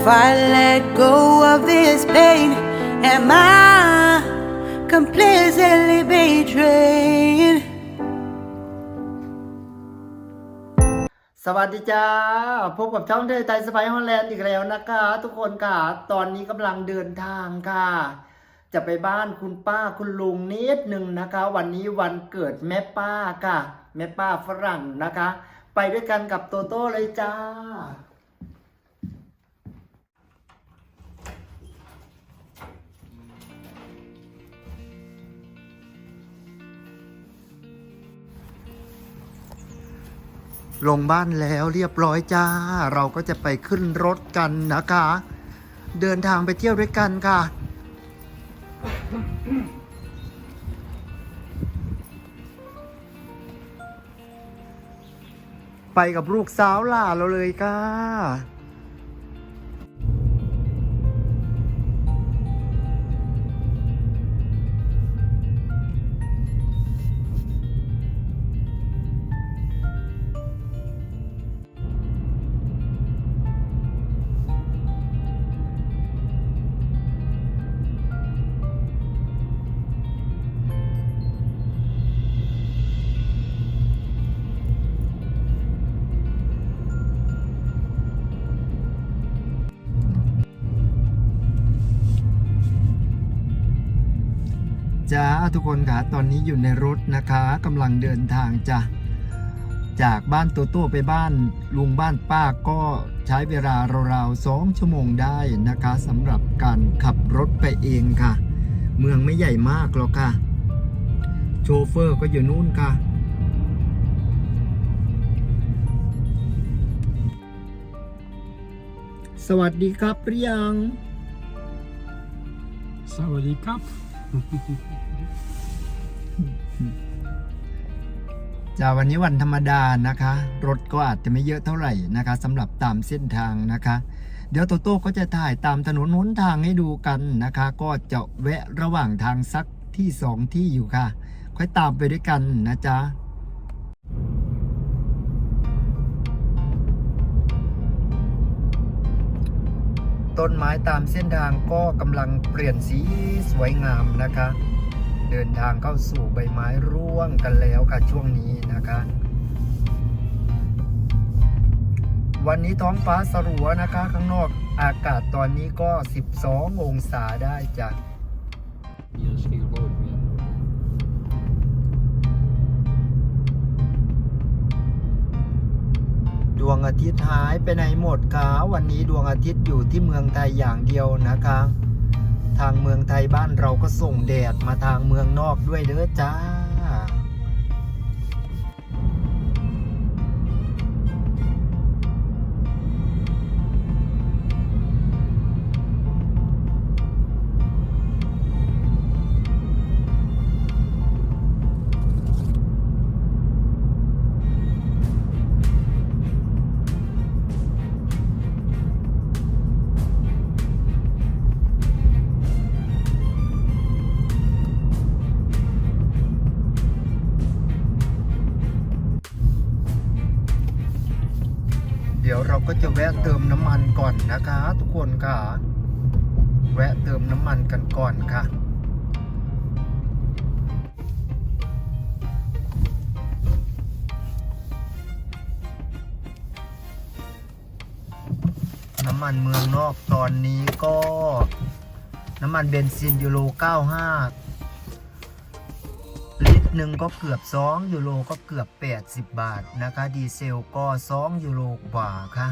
If I let go of this pain, am I completely betrayed? สวัสดีจ้า พบกับช่องเทยไทยสไปฮอลแลนด์อีกแล้วนะคะ ทุกคนค่ะ ตอนนี้กำลังเดินทางค่ะ จะไปบ้านคุณป้าคุณลุงนิดหนึ่งนะคะ วันนี้วันเกิดแม่ป้าค่ะ แม่ป้าฝรั่งนะคะ ไปด้วยกันกับโตโต้เลยจ้า ลงบ้านแล้วเรียบร้อยจ้า เราก็จะไปขึ้นรถกันนะคะ เดินทางไปเที่ยวด้วยกันค่ะ ไปกับลูกสาวหล่าเราเลยค่ะ จ้าทุกคนค่ะตอนนี้อยู่ในรถนะคะกำลังเดินทางจ้ะจากบ้านโตโต้ไปบ้านลุงบ้านป้าก็ใช้เวลาราวๆสองชั่วโมงได้นะคะสำหรับการขับรถไปเองค่ะ เมืองไม่ใหญ่มากหรอกค่ะ โชเฟอร์ก็อยู่นู่นค่ะสวัสดีครับเรียง สวัสดีครับ จะวันนี้วันธรรมดานะคะ รถก็อาจจะไม่เยอะเท่าไหร่นะคะสำหรับตามเส้นทางนะคะ เดี๋ยวโตโต้ก็จะถ่ายตามถนนหนทางให้ดูกันนะคะ ก็จะแวะระหว่างทางสักที่สองที่อยู่ค่ะ ค่อยตามไปด้วยกันนะจ๊ะ ต้นไม้ตามเส้นทางก็กำลังเปลี่ยนสีสวยงามนะคะ เดินทางเข้าสู่ใบไม้ร่วงกันแล้วค่ะช่วงนี้นะคะ วันนี้ท้องฟ้าสรัวนะคะ ข้างนอกอากาศตอนนี้ก็ 12 องศาได้จ้ะ วงอาทิตย์หายไปไหนหมดคะวันนี้ดวงอาทิตย์อยู่ที่เมืองไทยอย่างเดียวนะคะ ทางเมืองไทยบ้านเราก็ส่งแดดมาทางเมืองนอกด้วยเด้อจ้า ก็จะแวะเติมน้ำมันก่อนนะคะ ทุกคนค่ะ แวะเติมน้ำมันกันก่อนค่ะน้ำมันเมืองนอกตอนนี้ก็ น้ำมันเบนซินยูโร 95 หนึ่งก็เกือบ 2 ยูโรก็เกือบ 80 บาทนะคะ ดีเซลก็ 2 ยูโรกว่าค่ะ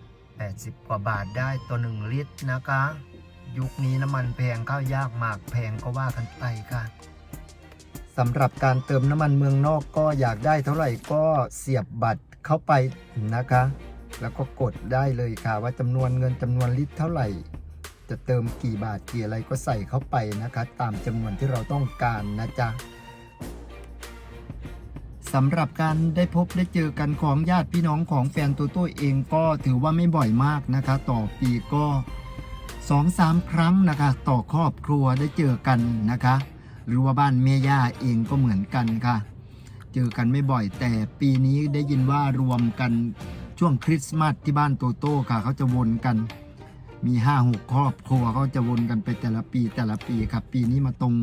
80 กว่าบาทได้ต่อ1ลิตรนะคะ ยุคนี้น้ำมันแพงข้าวยากหมากแพงก็ว่ากันไปค่ะสำหรับการเติมน้ำมันเมืองนอกก็อยากได้เท่าไหร่ก็เสียบบัตรเข้าไปนะคะ แล้วก็กดได้เลยค่ะว่าจำนวนเงินจำนวนลิตรเท่าไหร่ จะเติมกี่บาทกี่อะไรก็ใส่เข้าไปนะคะ ตามจำนวนที่เราต้องการนะจ๊ะ สำหรับการได้พบได้เจอกันของญาติพี่น้องของแฟนตัวตัวเองก็ถือว่าไม่บ่อยมากนะคะ ต่อปีก็สองสามครั้งนะคะ ต่อครอบครัวได้เจอกันนะคะ หรือว่าบ้านเมย่าเองก็เหมือนกันค่ะ เจอกันไม่บ่อยแต่ปีนี้ได้ยินว่ารวมกันช่วงคริสต์มาสที่บ้านโตโต้ค่ะ เขาจะวนกันมีห้าหกครอบครัวเขาจะวนกันไปแต่ละปีแต่ละปีครับ ปีนี้มาตรง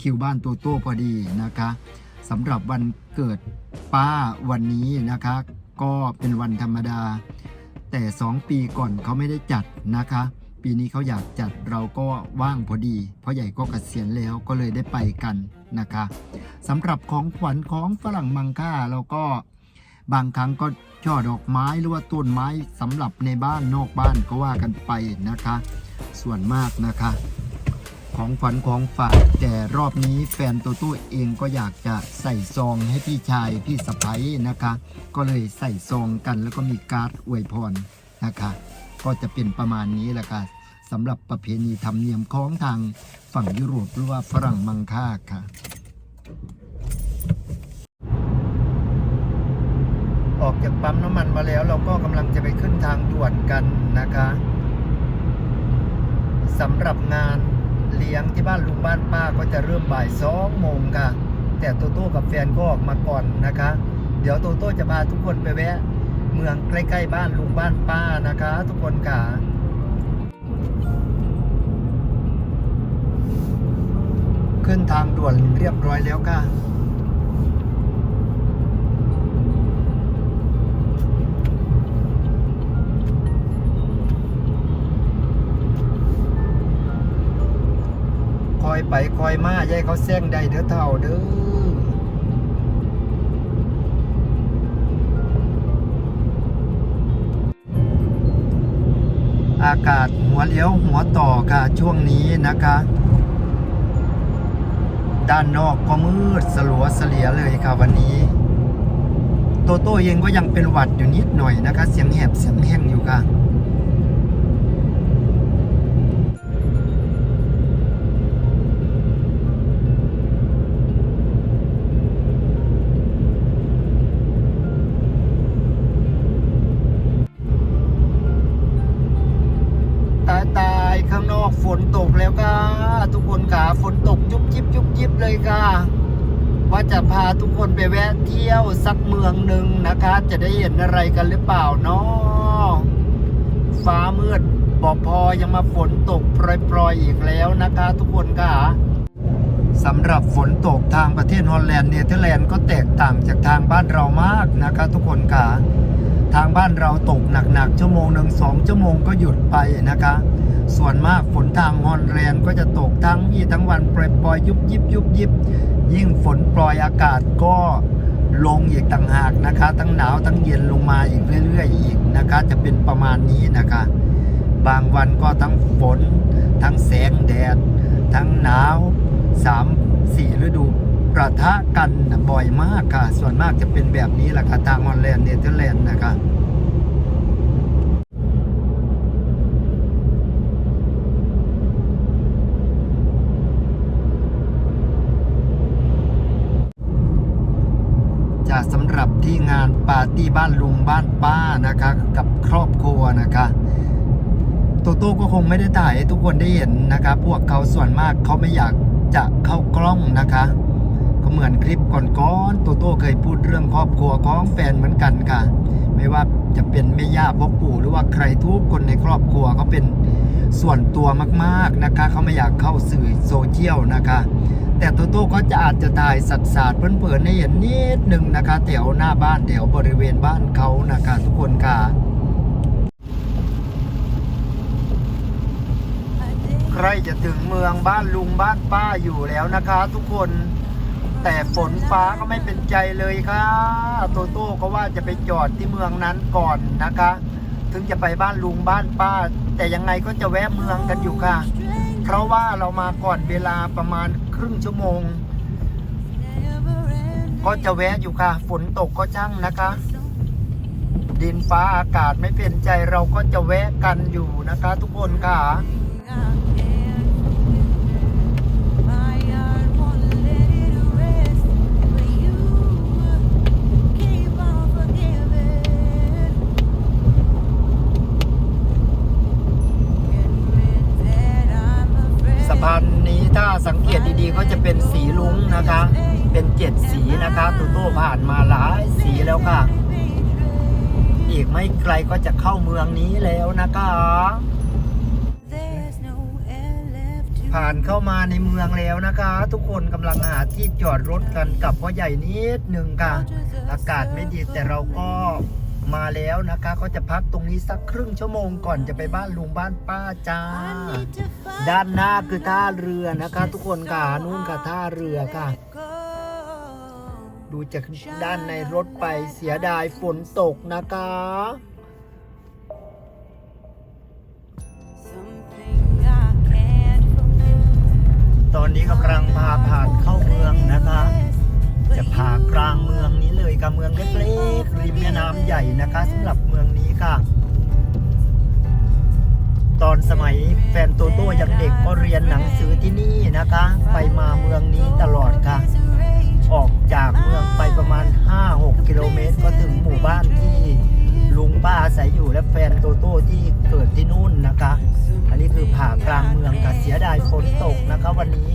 คิวบ้านโตโต้พอดีนะคะ สำหรับวันเกิดป้าวันนี้นะคะ ก็เป็นวันธรรมดา แต่สองปีก่อนเขาไม่ได้จัดนะคะ ปีนี้เขาอยากจัดเราก็ว่างพอดีเพราะใหญ่ก็เกษียณแล้วก็เลยได้ไปกันนะคะสำหรับของขวัญของฝรั่งมังค่าเราก็บางครั้งก็ช่อดอกไม้หรือว่าต้นไม้สำหรับในบ้านนอกบ้านก็ว่ากันไปนะคะ ส่วนมากนะคะ ของขวัญของฝาก แต่รอบนี้แฟนตัวตู้เองก็อยากจะใส่ซองให้พี่ชายพี่สะพ้ยนะคะ ก็เลยใส่ซองกันแล้วก็มีการ์ดอวยพรนะคะ ก็จะเป็นประมาณนี้แหละค่ะสำหรับประเพณีธรรมเนียมของทางฝั่งยุโรปหรือว่าฝรั่งมังค่าค่ะออกจากปั๊มน้ำมันมาแล้ว เราก็กำลังจะไปขึ้นทางด่วนกันนะคะสำหรับงาน เลี้ยงที่บ้านลุงบ้านป้าก็จะเริ่มบ่ายสองโมงค่ะ แต่โตโต้กับแฟนก็ออกมาก่อนนะคะ เดี๋ยวโตโต้จะพาทุกคนไปแวะ เมืองใกล้ๆบ้านลุงบ้านป้านะคะ ทุกคนค่ะขึ้นทางด่วนเรียบร้อยแล้วค่ะ อยไปคอยมายาให้เขาแซงได้เด้อเท่าเด้ออากาศหัวเลี้ยวหัวต่อค่ะช่วงนี้นะคะ ด้านนอกก็มืดสลัวเสลียเลยค่ะวันนี้ โตโต้เองก็ยังเป็นหวัดอยู่นิดหน่อยนะคะ เสียงแหบเสียงแห้งอยู่ค่ะ ฝนตกจุบจิบจุบจิบเลยค่ะ ว่าจะพาทุกคนไปแวะเที่ยวสักเมืองหนึ่งนะคะ จะได้เห็นอะไรกันหรือเปล่าเนาะฟ้ามืดบอพอยังมาฝนตกปล่อยๆอีกแล้วนะคะ ทุกคนค่ะสำหรับฝนตกทางประเทศฮอลแลนด์เนเธอร์แลนด์ก็แตกต่างจากทางบ้านเรามากนะคะ ทุกคนค่ะ ทางบ้านเราตกหนักๆชั่วโมงหนึ่งสองชั่วโมงก็หยุดไปนะคะ ส่วนมากฝนทางฮอลแลนด์ก็จะตกทั้งวี่ทั้งวันปล่อยๆยุบยิบยุบยิบยิ่งฝนปล่อยอากาศก็ลงอีกต่างหากนะคะ ทั้งหนาวทั้งเย็นลงมาอีกเรื่อย ๆ อีกนะคะ จะเป็นประมาณนี้นะคะ บางวันก็ทั้งฝน ทั้งแสงแดด ทั้งหนาวสามสี่ฤดู ประทะกันบ่อยมากค่ะ ส่วนมากจะเป็นแบบนี้แหละค่ะทางฮอลแลนด์เนเธอร์แลนด์นะคะจะสำหรับที่งานปาร์ตี้บ้านลุงบ้านป้านะคะ กับครอบครัวนะคะโตโต้ก็คงไม่ได้ถ่ายให้ทุกคนได้เห็นนะคะ พวกเขาส่วนมากเขาไม่อยากจะเข้ากล้องนะคะ ก็เหมือนคลิปก่อนๆโตโต้เคยพูดเรื่องครอบครัวของแฟนเหมือนกันค่ะ ไม่ว่าจะเป็นแม่ย่าพ่อปู่หรือว่าใครทุกคนในครอบครัวเขาเป็นส่วนตัวมากๆนะคะเขาไม่อยากเข้าสื่อโซเชียลนะคะ แต่โตโต้ก็จะอาจจะถ่ายสัตว์สาดเพื่อนๆให้เห็นนิดนึงนะคะแถวหน้าบ้านแถวบริเวณบ้านเขานะคะทุกคนค่ะใครใกล้จะถึงเมืองบ้านลุงบ้านป้าอยู่แล้วนะคะ ทุกคน แต่ฝนฟ้าก็ไม่เป็นใจเลยค่ะโตโต้ก็ว่าจะไปจอดที่เมืองนั้นก่อนนะคะ ถึงจะไปบ้านลุงบ้านป้า แต่ยังไงก็จะแวะเมืองกันอยู่ค่ะ เพราะว่าเรามาก่อนเวลาประมาณครึ่งชั่วโมง ก็จะแวะอยู่ค่ะ ฝนตกก็ช่างนะคะ ดินฟ้าอากาศไม่เป็นใจเราก็จะแวะกันอยู่นะคะ ทุกคนค่ะานเข้ามาในเมืองแล้วนะคะ ทุกคนกำลังหาที่จอดรถกันกับพ่อใหญ่นิดหนึ่งค่ะ อากาศไม่ดีแต่เราก็มาแล้วนะคะ ก็จะพักตรงนี้สักครึ่งชั่วโมงก่อนจะไปบ้านลุงบ้านป้าจ้า ด้านหน้าคือท่าเรือนะคะ ทุกคนค่ะนู่นค่ะท่าเรือค่ะ ดูจากด้านในรถไปเสียดายฝนตกนะคะ กำลังพาผ่านเข้าเมืองนะคะ จะพากลางเมืองนี้เลยค่ะเมืองเล็กๆริมแม่น้ำใหญ่นะคะสำหรับเมืองนี้ค่ะ ตอนสมัยแฟนโตโต้ยังเด็กก็เรียนหนังสือที่นี่นะคะ ไปมาเมืองนี้ตลอดค่ะ ออกจากเมืองไปประมาณ 5-6 กิโลเมตร ก็ถึงหมู่บ้านที่ลุงป้าอาศัยอยู่และแฟนโตโต้ที่เกิดที่นู่นนะคะ อันนี้คือผ่ากลางเมืองค่ะเสียดายฝนตกนะคะวันนี้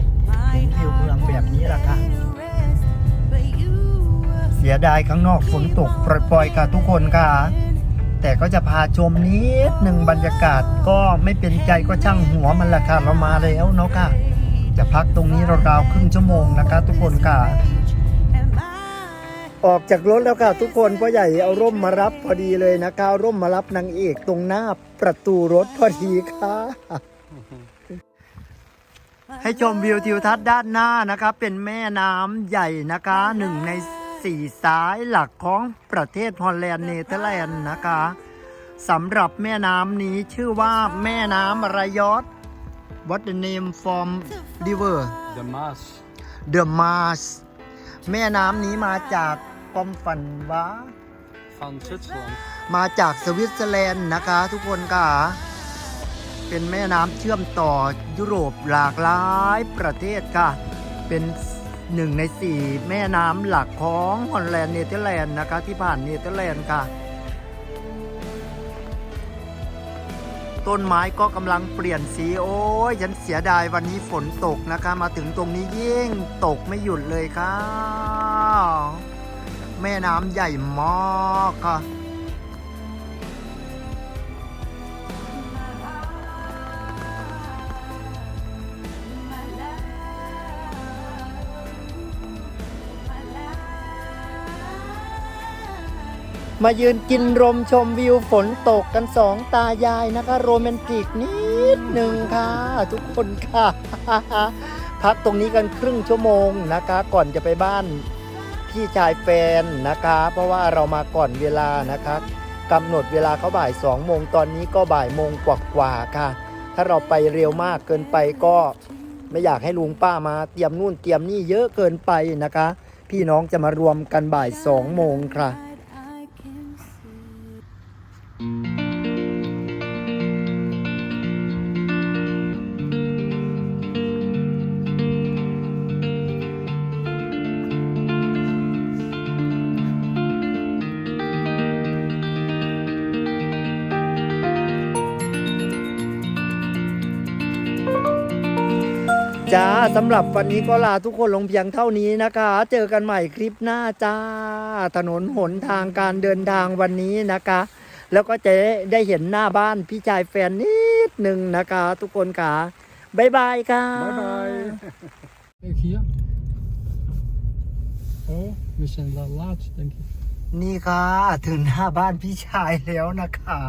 สียดายข้างนอกฝนตกปล่อยๆค่ะทุกคนค่ะ แต่ก็จะพาชมนิดหนึ่งบรรยากาศก็ไม่เป็นใจก็ช่างหัวมันละค่ะเรามาแล้วเนาะค่ะ จะพักตรงนี้ราวๆครึ่งชั่วโมงนะคะทุกคนค่ะ ออกจากรถแล้วค่ะทุกคนพ่อใหญ่เอาร่มมารับพอดีเลยนะคะร่มมารับนางเอกตรงหน้าประตูรถพอดีค่ะให้ชมวิวทิวทัศน์ด้านหน้านะคะ เป็นแม่น้ำใหญ่นะคะหนึ่งในส สายหลักของประเทศฮอลแลนด์เนเธอร์แลนด์นะคะสำหรับแม่น้ำนี้ชื่อว่าแม่น้ำอะไรยอด What the name from river The Maas. The Mars แม่น้ำนี้มาจากปอมฝันวะ Van Zwitserland. มาจากสวิตเซอร์แลนด์นะคะ ทุกคนค่ะ เป็นแม่น้ำเชื่อมต่อยุโรปหลากหลายประเทศค่ะ เป็น หนึ่งในสี่แม่น้ำหลักของฮอลแลนด์เนเธอร์แลนด์นะคะ ที่ผ่านเนเธอร์แลนด์ค่ะ ต้นไม้ก็กำลังเปลี่ยนสี โอ้ยฉันเสียดายวันนี้ฝนตกนะคะ มาถึงตรงนี้ยิ่งตกไม่หยุดเลยค่ะ แม่น้ำใหญ่มากค่ะ มายืนกินลมชมวิวฝนตกกันสองตายายนะคะ โรแมนติกนิดหนึ่งค่ะ ทุกคนค่ะ พักตรงนี้กันครึ่งชั่วโมงนะคะ ก่อนจะไปบ้านพี่ชายแฟนนะคะ เพราะว่าเรามาก่อนเวลานะคะกำหนดเวลาเขาบ่ายสองโมงตอนนี้ก็บ่ายโมงกว่าๆค่ะ ถ้าเราไปเร็วมากเกินไปก็ไม่อยากให้ลุงป้ามาเตรียมนู่นเตรียมนี่เยอะเกินไปนะคะ พี่น้องจะมารวมกันบ่ายสองโมงค่ะ จ้าสำหรับวันนี้ก็ลาทุกคนลงเพียงเท่านี้นะคะ เจอกันใหม่คลิปหน้าจ้า ถนนหนทางการเดินทางวันนี้นะคะ แล้วก็จะได้เห็นหน้าบ้านพี่ชายแฟนนิดหนึ่งนะคะ ทุกคนค่ะบ๊ายบายค่ะ Bye bye. Kijk hier. Oh, we zijn wel laat, denk ik. นี่ค่ะ ถึงหน้าบ้านพี่ชายแล้วนะคะ